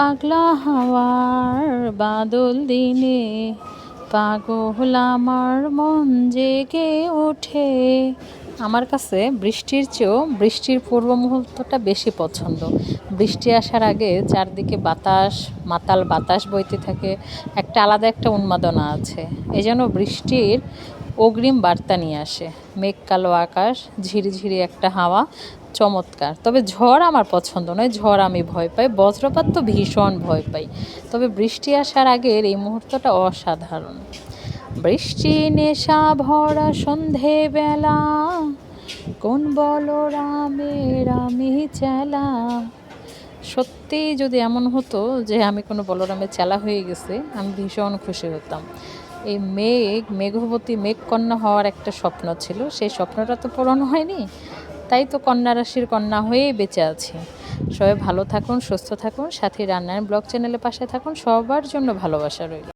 পাগলা হাওয়ার বাদল দিনে, পাগল আমার মন জেগে ওঠে। আমার কাছে বৃষ্টির চেয়েও বৃষ্টির পূর্ব মুহূর্তটা বেশি পছন্দ। বৃষ্টি আসার আগে চারদিকে বাতাস, মাতাল বাতাস বইতে থাকে। একটা আলাদা একটা উন্মাদনা আছে। এই জন্য বৃষ্টির অগ্রিম বার্তা নিয়ে আসে। মেঘ কালো আকাশ, ঝিরিঝিরি একটা হাওয়া, চমৎকার। তবে ঝড় আমার পছন্দ নয়, ঝড় আমি ভয় পাই, বজ্রপাত তো ভীষণ ভয় পাই। তবে বৃষ্টি আসার আগের এই মুহূর্তটা অসাধারণ। বৃষ্টি, নেশা, ভরা কোন বলো রামের আমি চেলা? সত্যি যদি এমন হতো যে আমি কোনো বলরামে চেলা হয়ে গেছে, আমি ভীষণ খুশি হতাম। এই মেঘ মেঘবতী মেঘ কন্যা হওয়ার একটা স্বপ্ন ছিল। সেই স্বপ্নটা তো পূরণ হয়নি। তাই তো কন্যা রাশির কন্যা হয়েই বেঁচে আছি। সবাই ভালো থাকুন, সুস্থ থাকুন, সাথে রান্নার ব্লগ চ্যানেলের পাশে থাকুন। সবার জন্য ভালোবাসা রইল।